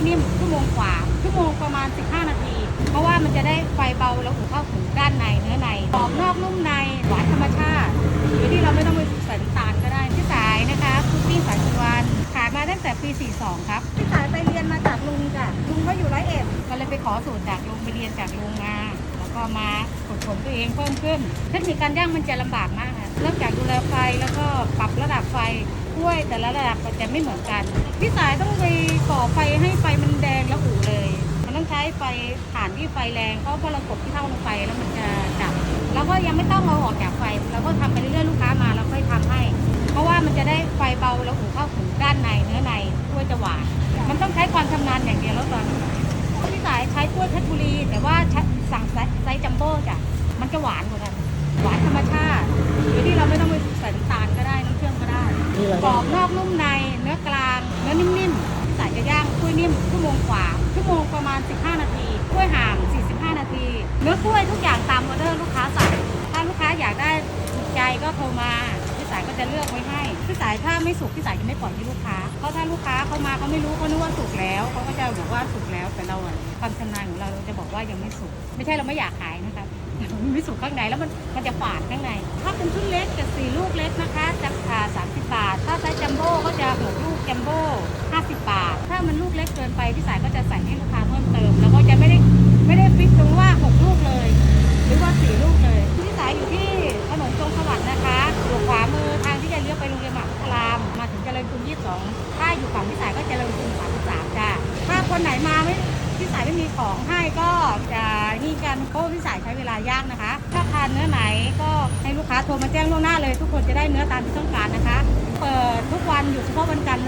ยนิ่มชั่วโมงกว่าชั่วโมงประมาณ 15 นาที เพราะว่ามันจะได้ไฟเบาแล้วอุ่นเข้าถึงด้านในเนื้อในกรอบนอกนุ่มในหวานธรรมชาติโดยที่เราไม่ต้องไปใส่น้ำตาลก็ได้พี่สายนะคะคุกกิ้งสายสุวรรณขายมาตั้งแต่ปี 42 ครับพี่สายไปเรียนมาจากลุงจ้ะลุงเขาอยู่ร้อยเอ็ดก็เลยไปขอสูตรจากลุงไปเรียนจากลุงมาแล้วก็มาฝึกฝนตัวเองเพิ่มขึ้นเทคนิคการย่างมันจะลำบากมากค่ะเริ่มจากดูแลไฟแล้วก็ปรับระดับไฟ้วยแต่ละระดับมันจะไม่เหมือนกัน พี่สายต้องไปก่อไฟให้ไฟมันแดงแล้วอู่เลย มันต้องใช้ไฟถ่านที่ไฟแรงเพราะพอเรากดที่เท่าลงไปแล้วมันจะดับ แล้วก็ยังไม่ต้องเอาออกจากไฟเราก็ทำไปเรื่อยๆลูกค้ามาเราค่อยทำให้ เพราะว่ามันจะได้ไฟเบาแล้วอู่เข้าถึงด้านในเนื้อในกล้วยจะหวานมันต้องใช้ความชำนาญอย่างเดียวแล้วตอนพี่สายใช้กล้วยเพชรบุรี แต่ว่าสั่งไซส์จัมโบ้จ้ะมันจะหวานกว่ากันหวานธรรมชาติโดยที่เราไม่ต้องไปใส่น้ำตาลก็ได้น้ำเชื่ อมก็ได้นี่อะไรกรอบนอกนุ่มใน เนื้อกลาง เนื้อนิ่มๆพี่สายจะย่างกล้วยนิ่มชั่วโมงกว่า ชั่วโมงประมาณ 15 นาที กล้วยห่าง 45 นาที เนื้อกล้วยทุกอย่างตามออเดอร์ลูกค้าสั่ง ถ้าลูกค้าอยากได้ถูกใจก็โทรมาพี่สายก็จะเลือกไว้ให้พี่สายถ้าไม่สุกพี่สายจะไม่ปล่อยให้ลูกค้า เพราะถ้าลูกค้าเขามาเขาไม่รู้เขานึกว่าสุกแล้วเขาก็จะบอกว่าสุกแล้ว แต่เราอะความชำนาญของเราเราจะบอกว่ายังไม่สุก ไม่ใช่เราไม่อยากขายนะคะมันไม่สุกข้างในแล้วมันมันจะฝาดข้างใน ถ้าเป็นชุดเล็ก สี่ลูกเล็กนะคะจะอ่าสามสิบบาท ถ้าไซส์จัมโบ้ก็จะหกลูกจัมโบ้ห้าสิบบาท ถ้ามันลูกเล็กเกินไปพี่สายก็จะใส่ให้ลูกค้าเพิ่มเติม แล้วก็จะไม่ได้ไม่ได้ฟิกตรงว่าหกลูกเลย หรือว่าสี่ลูกเลยพี่สายอยู่ที่ถนนจงสวัสดิ์นะคะอยู่ขวามือทางที่จะเลี้ยวไปโรงเรียนมหาวิทยาลามมาถึงเจริญกรุง22ถ้าอยู่ฝั่งพี่สายก็เจริญกรุง33จ้าถ้าคนไหนมาไม่พี่สายไม่มีของให้ก็จะนี่กันเพราะพี่สายใช้เวลายากนะคะ ถ้าทานเนื้อไหนก็ ให้ลูกค้าโทรมาแจ้งล่วงหน้าเลย ทุกคนจะได้เนื้อตามที่ต้องการนะคะ เปิดทุกวันอยู่เฉพาะวันจันทร์